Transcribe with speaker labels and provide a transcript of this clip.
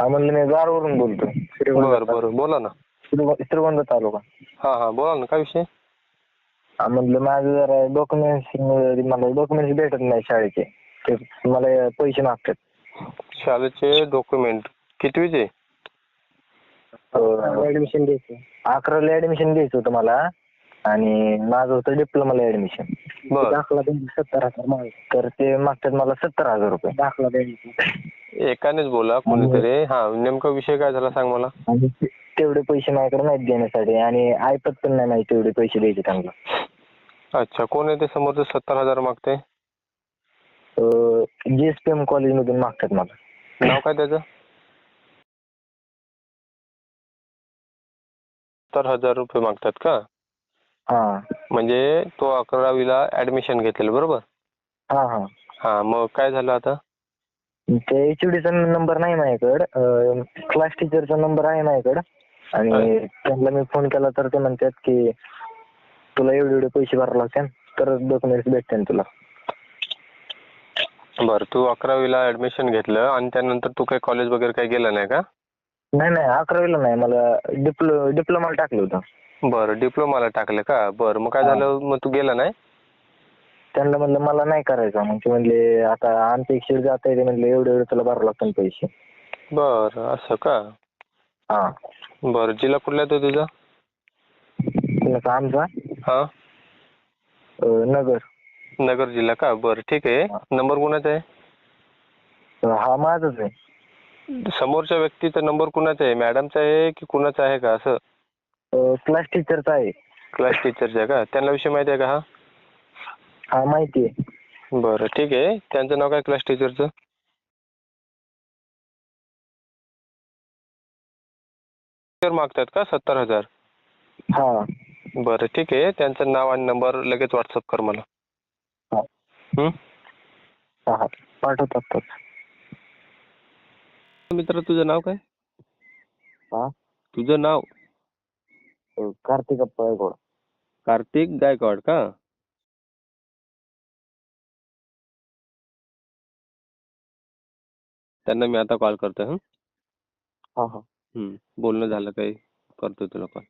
Speaker 1: हा म्हणलं मी गारवरून बोलतो.
Speaker 2: बरं बरं. बोला ना.
Speaker 1: श्रीगोंदा श्रीगोंदा तालुका.
Speaker 2: हां हां. बोला ना. काय विषय?
Speaker 1: हा म्हणलं माझं जरा डॉक्युमेंट्स मला डॉक्युमेंट्स भेटत नाही शाळेचे. ते मला पैसे मागतात.
Speaker 2: शाळेचे डॉक्युमेंट कितवीचे?
Speaker 1: ऍडमिशन द्यायचं अकराला ऍडमिशन द्यायचं होतं मला. आणि माझं होतं डिप्लोमाला ऍडमिशन
Speaker 2: बरं.
Speaker 1: दाखला द्यायचं सत्तर हजार तर ते मागतात मला सत्तर हजार रुपये. दाखला द्यायचं
Speaker 2: एकानेच बोला कोणीतरी. हां नेमका विषय काय झाला सांग मला.
Speaker 1: आणि ते- तेवढे पैसे माझ्याकडे नाहीत देण्यासाठी आणि ऐपत पण नाही माहिती तेवढे पैसे द्यायचे त्यांना.
Speaker 2: अच्छा कोण आहे ते समोरचं सत्तर हजार मागते?
Speaker 1: जी एस पी एम कॉलेजमधून मागतात मला.
Speaker 2: नाव काय त्याचं? सत्तर हजार रुपये मागतात का?
Speaker 1: हा.
Speaker 2: म्हणजे तो अकरावीला ऍडमिशन घेतलेलं बरोबर?
Speaker 1: हा हा.
Speaker 2: हां मग काय झालं आता?
Speaker 1: ते एचओडीचा नंबर नाही माझ्याकडं. क्लास टीचरचा नंबर आहे माझ्याकडं. आणि त्यांना मी फोन केला तर ते म्हणतात की तुला एवढे एवढे पैसे भरावे लागतील तर डॉक्युमेंट्स भेटतील तुला.
Speaker 2: बरं तू अकरावीला ऍडमिशन घेतलं आणि त्यानंतर तू काही कॉलेज वगैरे काही गेलं नाही का?
Speaker 1: नाही नाही अकरावीला नाही. मला डिप्लो डिप्लोमाला टाकलं होतं.
Speaker 2: बरं डिप्लोमाला टाकलं का? बरं मग काय. झालं? मग तू गेला नाही?
Speaker 1: त्यांना म्हणलं मला नाही करायचं. मग ते म्हणले आता आमच्या एक जात आहे ते म्हणले एवढे एवढे तुला भरावं लागतील पैसे.
Speaker 2: बरं असं का?
Speaker 1: हा.
Speaker 2: बरं जिल्हा कुठला आहे तो तुझा
Speaker 1: कुणाचा आमचा?
Speaker 2: हां.
Speaker 1: अं, नगर.
Speaker 2: नगर जिल्हा का? बरं ठीक आहे. नंबर कुणाचा आहे?
Speaker 1: अं, हा माझाच आहे.
Speaker 2: समोरच्या व्यक्तीचा नंबर कुणाचा आहे? मॅडमचा आहे की कुणाचा आहे का असं?
Speaker 1: क्लास टीचरचा आहे.
Speaker 2: क्लास टीचरचा आहे का? त्यांना विषय माहिती आहे का हा?
Speaker 1: हा माहिती आहे
Speaker 2: बरं ठीक आहे. त्यांचं नाव काय क्लास टीचरचं टीचर मागतात का? सत्तर हजार.
Speaker 1: हा.
Speaker 2: बरं ठीक आहे. त्यांचं नाव आणि नंबर लगेच व्हॉट्सअप कर मला.
Speaker 1: हा.
Speaker 2: हं?
Speaker 1: हा हा. पाठवतात तर.
Speaker 2: मित्र तुझं नाव काय?
Speaker 1: हा?
Speaker 2: तुझं नाव?
Speaker 1: अं, कार्तिक अप्पा गायकवाड.
Speaker 2: कार्तिक गायकवाड का? त्यांना मी आता कॉल करतोय हं?
Speaker 1: हा हा.
Speaker 2: हं. बोलणं झालं काही करतो तुला कॉल